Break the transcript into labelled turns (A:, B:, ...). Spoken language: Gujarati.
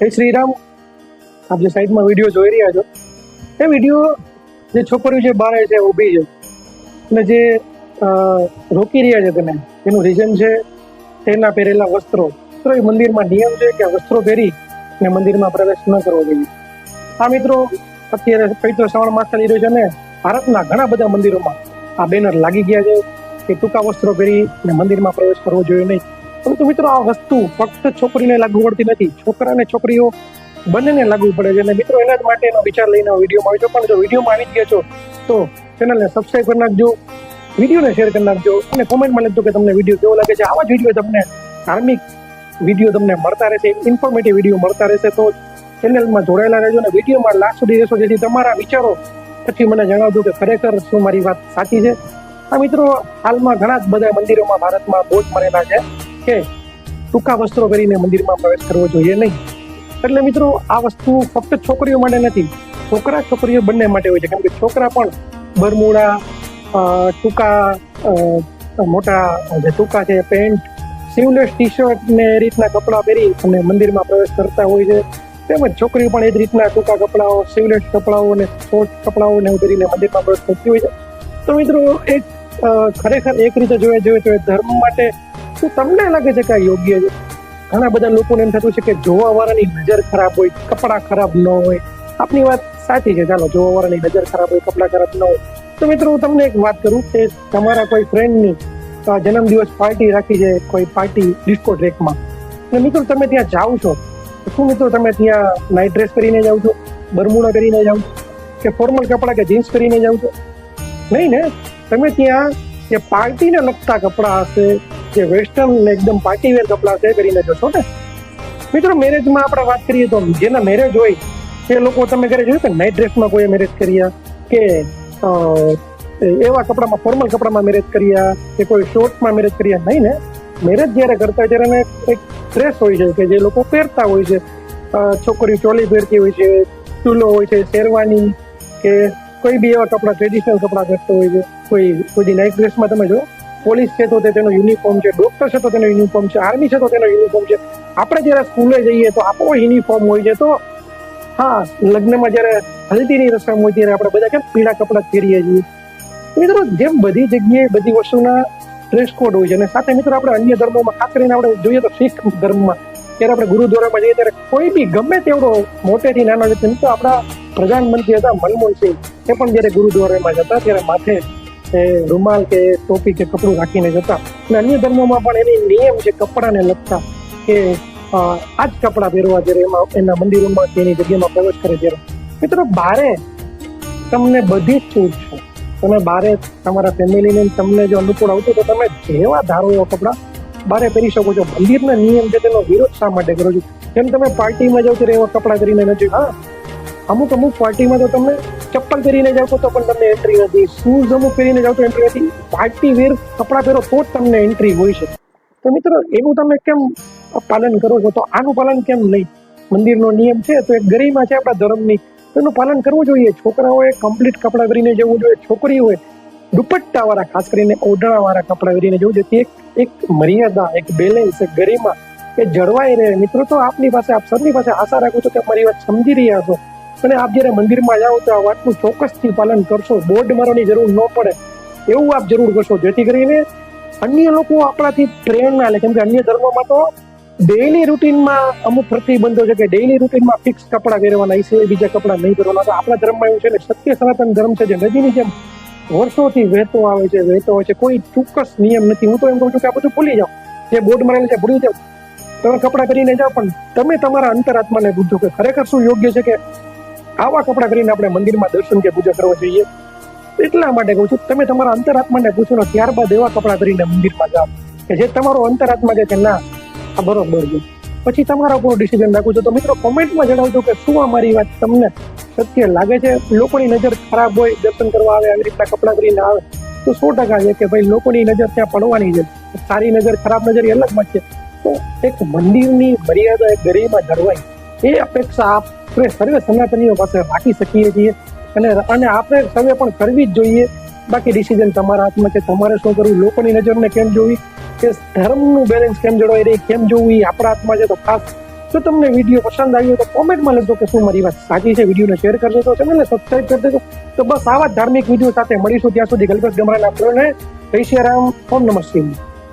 A: જય શ્રીરામ, આપ જે સાઈડમાં વીડિયો જોઈ રહ્યા છો, એ વીડિયો જે છોકરીઓ જે બહાર છે ઊભી છે. અને જે રોકી રહ્યા છે તેને, એનું રીઝન છે, તેના પહેરેલા વસ્ત્રો. તો એ મંદિરમાં નિયમ છે કે વસ્ત્રો પહેરી ને મંદિરમાં પ્રવેશ ન કરવો જોઈએ. આ મિત્રો, અત્યારે પવિત્ર શ્રાવણ માસ ચાલી રહ્યો છે અને ભારતના ઘણા બધા મંદિરોમાં આ બેનર લાગી ગયા છે કે ટૂંકા વસ્ત્રો પહેરી ને મંદિરમાં પ્રવેશ કરવો જોઈએ નહીં. પરંતુ મિત્રો, આ વસ્તુ ફક્ત છોકરીને લાગુ પડતી નથી. છોકરા અને છોકરીઓ બંનેને લાગુ પડે છે. અને મિત્રો, એના જ માટેનો વિચાર લઈને વિડીયોમાં આવ્યો છું પણ જો વિડીયોમાં આવી જ ગયા છો, તો ચેનલને સબસ્ક્રાઈબ કરી નાખજો. વિડીયોને શેર કરી નાખજો. અને કોમેન્ટમાં લખજો કે તમને વીડિયો કેવો લાગે છે. આવા જ વીડિયો તમને, ધાર્મિક વીડિયો તમને મળતા રહેશે ઇન્ફોર્મેટિવ વીડિયો મળતા રહેશે, તો ચેનલમાં જોડાયેલા રહેજો. અને વિડીયોમાં લાસ્ટ સુધી રહેશો, જેથી તમારા વિચારો પછી મને જણાવજો કે ખરેખર શું મારી વાત સાચી છે. આ મિત્રો, હાલમાં ઘણા જ બધા મંદિરોમાં ભારતમાં બોજ મળેલા છે. કે ટૂંકા વસ્ત્રો કરીને મંદિરમાં પ્રવેશ કરવો જોઈએ નહીં. એટલે મિત્રો, આ વસ્તુ ફક્ત છોકરીઓ માટે નથી, છોકરા છોકરીઓ બંને માટે હોય છે. કેમ કે છોકરા પણ બરમુડા ટૂંકા મોટા, જે ટૂંકા છે, પેન્ટ, સીવલેસ ટી શર્ટ ને રીતના કપડાં પહેરી અને મંદિરમાં પ્રવેશ કરતા હોય છે. તેમજ છોકરીઓ પણ એ જ રીતના ટૂંકા કપડાઓ, સીવલેસ કપડાઓ અને શોર્ટ કપડાઓ ને પહેરીને મંદિરમાં પ્રવેશ કરતી હોય છે. તો મિત્રો એક ખરેખર એક રીતે જોવા જોઈએ તો ધર્મ માટે શું તમને લાગે છે કે યોગ્ય છે? ઘણા બધા લોકોને એમ થતું છે કે જોવા વાળાની નજર ખરાબ હોય, કપડાં ખરાબ ન હોય. આપની વાત સાચી છે, ચાલો જોવા વાળાની નજર ખરાબ હોય, કપડાં ખરાબ ન હોય. તો મિત્રો, હું તમને એક વાત કરું કે તમારા કોઈ ફ્રેન્ડની જન્મદિવસ પાર્ટી રાખી છે, કોઈ પાર્ટી ડિસ્કો ટ્રેકમાં અને મિત્રો, તમે ત્યાં જાઓ છો. શું મિત્રો, તમે ત્યાં નાઇટ ડ્રેસ કરીને જાઓ છો? બરમુડા કરીને જાઓ છો? કે ફોર્મલ કપડાં કે જીન્સ કરીને જાઓ છો? નહીં ને? તમે ત્યાં જે પાર્ટીને લગતા કપડાં હશે જે વેસ્ટર્ન ને એકદમ પાર્ટી વેર કપડાં છે કરીને જશો ને? મિત્રો મેરેજમાં આપણે વાત કરીએ તો જેના મેરેજ હોય તે લોકો તમે ઘરે જોયું કે નાઇટ ડ્રેસમાં કોઈ મેરેજ કર્યા કે એવા કપડામાં ફોર્મલ કપડામાં મેરેજ કર્યા કે કોઈ શોર્ટમાં મેરેજ કર્યા? નહીં ને. મેરેજ જ્યારે કરતા હોય ત્યારે એક ડ્રેસ હોય છે કે જે લોકો પહેરતા હોય છે. છોકરી ચોલી પહેરતી હોય છે, ચૂલો હોય છે, શેરવાની કે કોઈ બી એવા કપડાં ટ્રેડિશનલ કપડાં પહેરતો હોય છે. કોઈ કોઈ નાઇટ ડ્રેસમાં તમે જો પોલીસ છે તો તેનો યુનિફોર્મ છે ડોક્ટર છે તો તેનો યુનિફોર્મ છે આર્મી છે તો તેનો યુનિફોર્મ છે. આપણે જ્યારે સ્કૂલે જઈએ તો આપણો યુનિફોર્મ હોય છે તો, હા, લગ્નમાં જ્યારે હલ્દીની રસમ હોય ત્યારે આપણે બધા કેમ પીળા કપડાં પહેરીએ છીએ? મિત્રો, જેમ બધી જગ્યાએ બધી વસ્તુના ડ્રેસ કોડ હોય છે અને સાથે મિત્રો આપણે અન્ય ધર્મોમાં, ખાસ કરીને આપણે જોઈએ તો શીખ ધર્મમાં, ત્યારે આપણે ગુરુદ્વારામાં જઈએ ત્યારે કોઈ બી ગમે તેવડો મોટેથી નાનો વ્યક્તિ તો આપણા પ્રધાનમંત્રી હતા મનમોહન સિંહ એ પણ જ્યારે ગુરુદ્વારામાં જતા, ત્યારે માથે એ રૂમાલ કે ટોપી કે કપડું રાખીને જતા. અને અન્ય ધર્મોમાં પણ એની નિયમ છે, કપડાને લગતા કે આ જ કપડાં પહેરવા જ્યારે એમાં, એના મંદિરોમાં કે એની જગ્યામાં પ્રવેશ કરે ત્યારે. મિત્રો, બારે તમને બધી જ છૂટ છે. તમે બારે તમારા ફેમિલીને તમને જો અનુકૂળ આવતું તો તમે જેવા ધારો એવા કપડાં બારે પહેરી શકો છો. મંદિરના નિયમ છે, તેનો વિરોધ શા માટે કરો છો? જેમ તમે પાર્ટીમાં જાઓ ત્યારે એવા કપડાં કરીને નથી. હા, અમુક અમુક પાર્ટીમાં તો તમે ચપ્પલ પહેરીને જાઓ તો પણ તમને એન્ટ્રી નથી. શૂઝ અમુક પહેરીને જાઓ તો એન્ટ્રી નથી. પાર્ટી વેર કપડાં પહેરો તો જ તમને એન્ટ્રી હોય છે. તો મિત્રો એનું તમે કેમ પાલન કરો છો? તો આનું પાલન કેમ નહીં? મંદિરનો નિયમ છે, તો એક ગરિમા છે આપણા ધર્મની. એનું પાલન કરવું જોઈએ. છોકરાઓએ કમ્પ્લીટ કપડાં પહેરીને જવું જોઈએ. છોકરીઓએ દુપટ્ટાવાળા, ખાસ કરીને ઓઢણાવાળા કપડાં પહેરીને જવું જોઈએ. એક એક મર્યાદા, એક બેલેન્સ એક ગરિમા. એ જળવાઈ રહે. મિત્રો, તો આપની પાસે, આપ સરની પાસે આશા રાખું છું કે મારી વાત સમજી રહ્યા છો. અને આપ જ્યારે મંદિરમાં જાઓ તો આ વાતનું ચોક્કસથી પાલન કરશો. બોર્ડ મારવાની જરૂર ન પડે. એવું આપ જરૂર કરશો. જેથી કરીને અન્ય લોકો આપણાથી પ્રેરણા લે. કેમ કે અન્ય ધર્મમાં તો ડેઇલી રૂટીનમાં અમુક પ્રતિબંધો છે કે ડેઇલી રૂટીનમાં ફિક્સ કપડાં પહેરવાના છે બીજા કપડાં નહીં પહેરવાના. તો આપણા ધર્મમાં એવું છે ને, સત્ય સનાતન ધર્મ છે જે નદીની જેમ વર્ષોથી વહેતો આવે છે, વહેતો હોય છે. કોઈ ચોક્કસ નિયમ નથી. હું તો એમ કહું છું કે આ બધું ભૂલી જાઓ. જે બોર્ડ મારેલું છે ભૂલી જાઓ. તમે કપડાં પહેરીને જાઓ, પણ તમે તમારા અંતરાત્માને પૂછો કે ખરેખર શું યોગ્ય છે કે આવા કપડાં કરીને આપણે મંદિરમાં દર્શન કે પૂજા કરવા જોઈએ, એટલા માટે કહું છું, તમે તમારા અંતરાત્માને પૂછો ને ત્યારબાદ એવા કપડાં કરીને મંદિરમાં જાઓ, કે જે તમારો અંતરાત્મા છે કે ના, આ બરોબર છે. પછી તમારા ઉપર ડિસિઝન રાખું છું. તો મિત્રો, કોમેન્ટમાં જણાવજો કે શું આ મારી વાત તમને સત્ય લાગે છે? લોકોની નજર ખરાબ હોય, દર્શન કરવા આવે, આવી રીતના કપડાં કરીને આવે, તો સો ટકા છે કે ભાઈ, લોકોની નજર ત્યાં પડવાની છે. સારી નજર, ખરાબ નજર એ અલગ વાત છે. તો એક મંદિરની મર્યાદા ગરિમા જળવાય એ અપેક્ષા આપણે સર્વે સનાતનીઓ પાસે રાખી શકીએ છીએ અને અને આપણે સર્વે પણ કરવી જ જોઈએ. બાકી ડિસિઝન તમારા હાથમાં છે. તમારે શું કરવું? લોકોની નજરને કેમ જોવી? કે ધર્મનું બેલેન્સ કેમ જળવાઈ રહી? કેમ જોવું? એ આપણા હાથમાં છે તો ખાસ. જો તમને વીડિયો પસંદ આવ્યો તો કોમેન્ટમાં લખજો કે શું મારી વાત સાચી છે. વિડીયોને શેર કરજો તો ચેનલને સબસ્ક્રાઇબ કરી દેજો. તો બસ આવા ધાર્મિક વીડિયો સાથે મળીશું ત્યાં સુધી. ગલગત ગમરાના આપણને. જય શ્રી રામ. ઓમ નમઃ શિવાય.